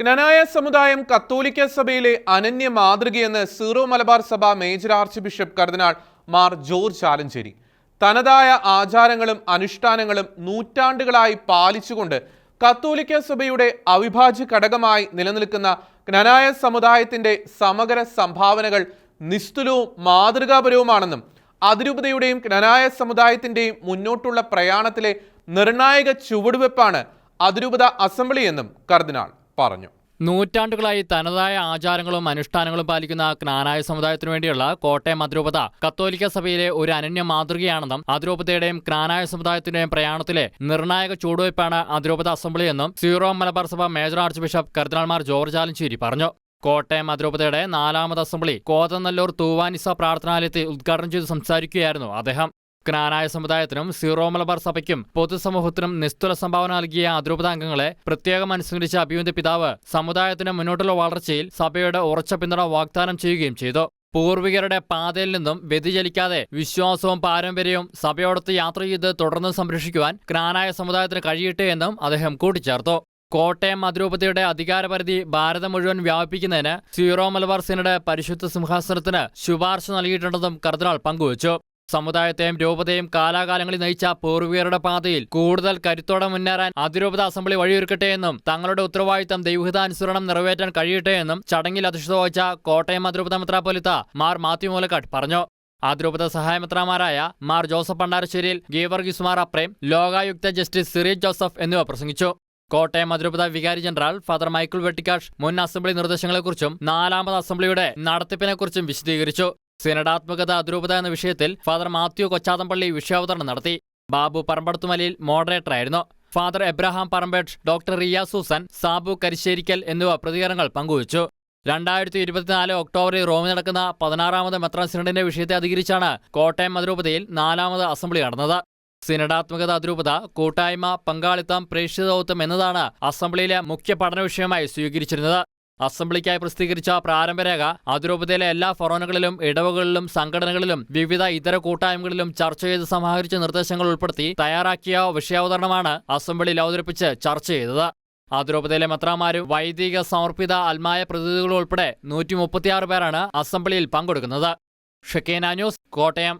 ജ്ഞനായ സമുദായം കത്തോലിക്ക സഭയിലെ അനന്യ മാതൃകയെന്ന് സീറോ മലബാർ സഭ മേജർ ആർച്ച് ബിഷപ്പ് കർദിനാൾ മാർ ജോർജ് ആലഞ്ചേരി. തനതായ ആചാരങ്ങളും അനുഷ്ഠാനങ്ങളും നൂറ്റാണ്ടുകളായി പാലിച്ചുകൊണ്ട് കത്തോലിക്ക സഭയുടെ അവിഭാജ്യ ഘടകമായി നിലനിൽക്കുന്ന ക്നനായ സമുദായത്തിന്റെ സമഗ്ര സംഭാവനകൾ നിസ്തുലവും മാതൃകാപരവുമാണെന്നും അതിരൂപതയുടെയും ക്നനായ സമുദായത്തിന്റെയും മുന്നോട്ടുള്ള പ്രയാണത്തിലെ നിർണായക ചുവടുവെപ്പാണ് അതിരൂപത അസംബ്ലിയെന്നും കർദിനാൾ പറഞ്ഞു. നൂറ്റാണ്ടുകളായി തനതായ ആചാരങ്ങളും അനുഷ്ഠാനങ്ങളും പാലിക്കുന്ന ജ്ഞാനായ സമുദായത്തിനു വേണ്ടിയുള്ള കോട്ടയം അതിരൂപത കത്തോലിക്ക സഭയിലെ ഒരു അനന്യ മാതൃകയാണെന്നും അതിരൂപതയുടെയും ജ്ഞാനായ സമുദായത്തിന്റെയും പ്രയാണത്തിലെ നിർണായക ചുവടുവയ്പ്പാണ് അതിരൂപത അസംബ്ലിയെന്നും സീറോ മലബാർ സഭ മേജർ ആർച്ച് ബിഷപ്പ് കർദിനാൾമാർ ജോർജ് ആലഞ്ചേരി പറഞ്ഞു. കോട്ടയം അതിരൂപതയുടെ നാലാമത് അസംബ്ലി കോതനല്ലൂർ തൂവാനിസ പ്രാർത്ഥനാലയത്തിൽ ഉദ്ഘാടനം ചെയ്ത് സംസാരിക്കുകയായിരുന്നു അദ്ദേഹം. ജ്ഞാനായ സമുദായത്തിനും സീറോ മലബാർ സഭയ്ക്കും പൊതുസമൂഹത്തിനും നിസ്തുല സംഭാവന നൽകിയ അതിരൂപതാംഗങ്ങളെ പ്രത്യേകം അനുസ്മരിച്ച അഭിയുന്ന പിതാവ് സമുദായത്തിന് മുന്നോട്ടുള്ള വളർച്ചയിൽ സഭയുടെ ഉറച്ച പിന്തുണ വാഗ്ദാനം ചെയ്യുകയും ചെയ്തു. പൂർവികരുടെ പാതയിൽ നിന്നും വ്യതിചലിക്കാതെ വിശ്വാസവും പാരമ്പര്യവും സഭയോടൊത്ത് യാത്ര ചെയ്ത് തുടർന്ന് സംരക്ഷിക്കുവാൻ ക്നാനായ സമുദായത്തിന് കഴിയട്ടെ എന്നും അദ്ദേഹം കൂട്ടിച്ചേർത്തു. കോട്ടയം അതിരൂപതയുടെ അധികാരപരിധി ഭാരതം മുഴുവൻ വ്യാപിപ്പിക്കുന്നതിന് സീറോ മലബാർ സിനഡ് പരിശുദ്ധ സിംഹാസനത്തിന് ശുപാർശ നൽകിയിട്ടുണ്ടെന്നും കർദിനാൾ പങ്കുവച്ചു. സമുദായത്തെയും രൂപതയും കാലാകാലങ്ങളിൽ നയിച്ച പൂർവികരുടെ പാതയിൽ കൂടുതൽ കരുത്തോടെ മുന്നേറാൻ അതിരൂപത അസംബ്ലി വഴിയൊരുക്കട്ടെ എന്നും തങ്ങളുടെ ഉത്തരവാദിത്തം ദൈവഹിതാനുസരണം നിറവേറ്റാൻ കഴിയട്ടെ എന്നും ചടങ്ങിൽ അധ്യക്ഷത വഹിച്ച കോട്ടയം അതിരൂപത മെത്രാപ്പൊലിത്ത മാർ മാത്യു മൂലക്കാട്ട് പറഞ്ഞു. അതിരൂപത സഹായമെത്രാമാരായ മാർ ജോസഫ് പണ്ടാരശ്ശേരിയിൽ ഗീവർഗീസ് മാർ അപ്രേം ലോകായുക്ത ജസ്റ്റിസ് സിറീജ് ജോസഫ് എന്നിവ പ്രസംഗിച്ചു. കോട്ടയം അതിരൂപത വികാരി ജനറൽ ഫാദർ മൈക്കിൾ വെട്ടിക്കാഷ് മുൻ അസംബ്ലി നിർദ്ദേശങ്ങളെക്കുറിച്ചും നാലാമത് അസംബ്ലിയുടെ നടത്തിപ്പിനെക്കുറിച്ചും വിശദീകരിച്ചു. സിനഡാത്മകത അതിരൂപത എന്ന വിഷയത്തിൽ ഫാദർ മാത്യു കൊച്ചാതമ്പള്ളി വിഷയാവതരണം നടത്തി. ബാബു പറമ്പടത്തുമലയിൽ മോഡറേറ്ററായിരുന്നു. ഫാദർ എബ്രഹാം പറമ്പേട്ട് ഡോക്ടർ റിയ സൂസൻ സാബു കരിശ്ശേരിക്കൽ എന്നിവ പ്രതികരണങ്ങൾ പങ്കുവച്ചു. രണ്ടായിരത്തി ഇരുപത്തിനാല് ഒക്ടോബറിൽ റോമിൽ നടക്കുന്ന പതിനാറാമത് മെത്രാൻ സിനഡിന്റെ വിഷയത്തെ അധികരിച്ചാണ് കോട്ടയം അതിരൂപതയിൽ നാലാമത് അസംബ്ലി നടന്നത്. സിനഡാത്മകത അതിരൂപത കൂട്ടായ്മ പങ്കാളിത്തം പ്രേക്ഷിതത്വം എന്നതാണ് അസംബ്ലിയിലെ മുഖ്യ പഠന വിഷയമായി സ്വീകരിച്ചിരുന്നത്. അസംബ്ലിക്കായി പ്രസിദ്ധീകരിച്ച പ്രാരംഭരേഖ അതിരൂപതയിലെ എല്ലാ ഫോറോണുകളിലും ഇടവകളിലും സംഘടനകളിലും വിവിധ ഇതര കൂട്ടായ്മകളിലും ചർച്ച ചെയ്ത് സമാഹരിച്ച നിർദ്ദേശങ്ങൾ ഉൾപ്പെടുത്തി തയ്യാറാക്കിയ വിഷയാവതരണമാണ് അസംബ്ലിയിൽ അവതരിപ്പിച്ച് ചർച്ച ചെയ്തത്. അതിരൂപതയിലെ മെത്രാമാരും വൈദിക സമർപ്പിത അൽമായ പ്രതിനിധികളും ഉൾപ്പെടെ നൂറ്റി മുപ്പത്തിയാറ് പേരാണ് അസംബ്ലിയിൽ പങ്കെടുക്കുന്നത്. Shekinah news Kottayam.